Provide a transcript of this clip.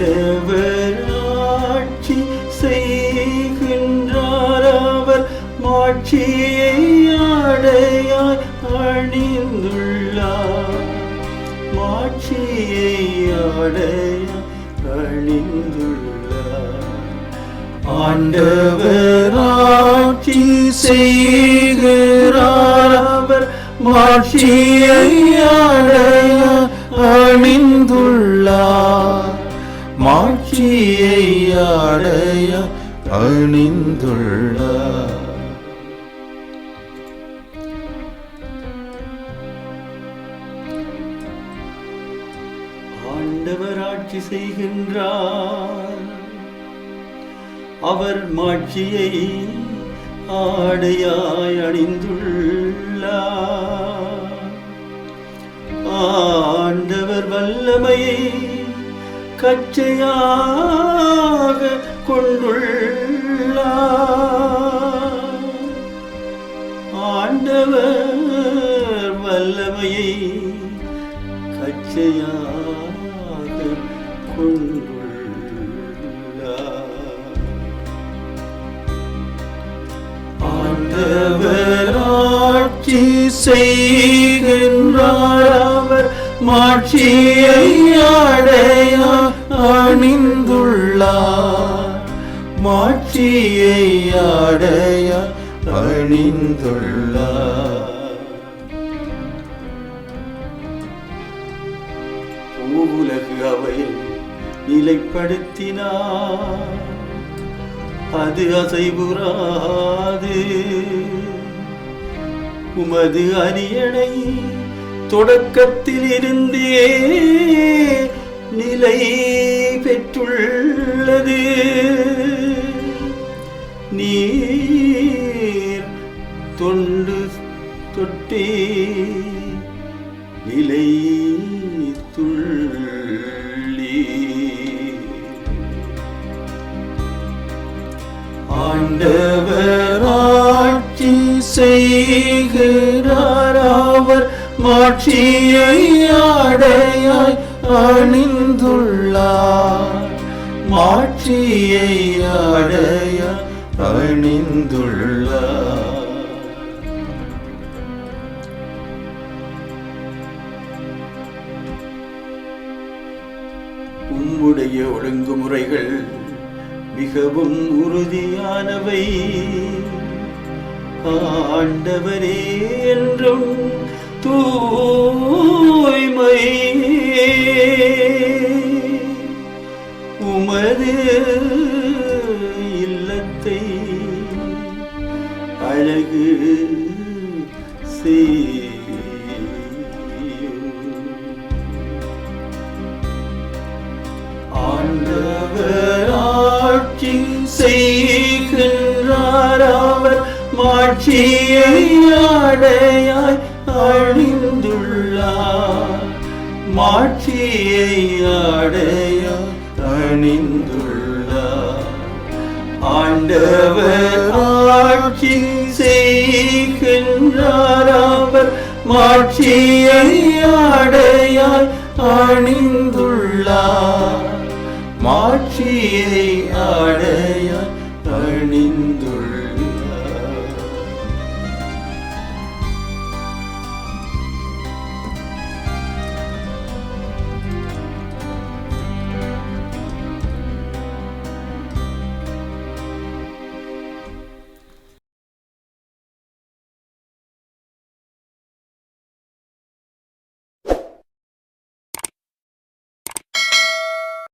ஆண்டவராட்சி செய்கின்றார் அவர். மாட்சியை ஆடையாய் அணிந்துள்ளார். மாட்சியை ஆடையாய் அணிந்துள்ளார். ஆண்டவராட்சி செய்கிறார் அவர். மாட்சியை அடைய அணிந்துள்ளார். மாட்சியை அடைய அணிந்துள்ளார் ஆண்டவர் ஆட்சி செய்கின்றார். அவர் மாட்சியை ஆடையாய் அணிந்துள்ளார். ஆண்டவர் வல்லமையை கச்சையாக கொண்டுள்ள ஆண்டவர் வல்லமையை கச்சையாக கொண்டுள்ள ஆண்டவர் ஆட்சி செய்கின்றார். அவர் மாட்சியை அடைய அணிந்துள்ளார். மாட்சியை அடைய அணிந்துள்ளார். பூவுலகு அவை நிலைப்படுத்தினார். அது அசைபுறாது உமது அரியணை தொடக்கத்தில் இருந்தே நிலை பெற்றுள்ளது. நீர் தொண்டு தொட்டி நிலை துள்ளி. ஆண்டவர் ஆட்சி செய்கிறார் மாட்சியை அடையாய் அணிந்துள்ளார். மாட்சியை அடைய அணிந்துள்ளார். உம்முடைய ஒழுங்குமுறைகள் மிகவும் உறுதியானவை. ஆண்டவரே என்றும் தூய்மை. உமது இல்லத்தை அழகு செய்யும். செய்கின்றார் அவர் மாட்சியை அடையாய் அணிந்துள்ளார். மாட்சியை அடைய அணிந்துள்ளார். ஆண்டவர் ஆட்சி செய்கின்றார் அவர். மாட்சியை அடையாய் அணிந்துள்ளார். மாட்சியை அடைய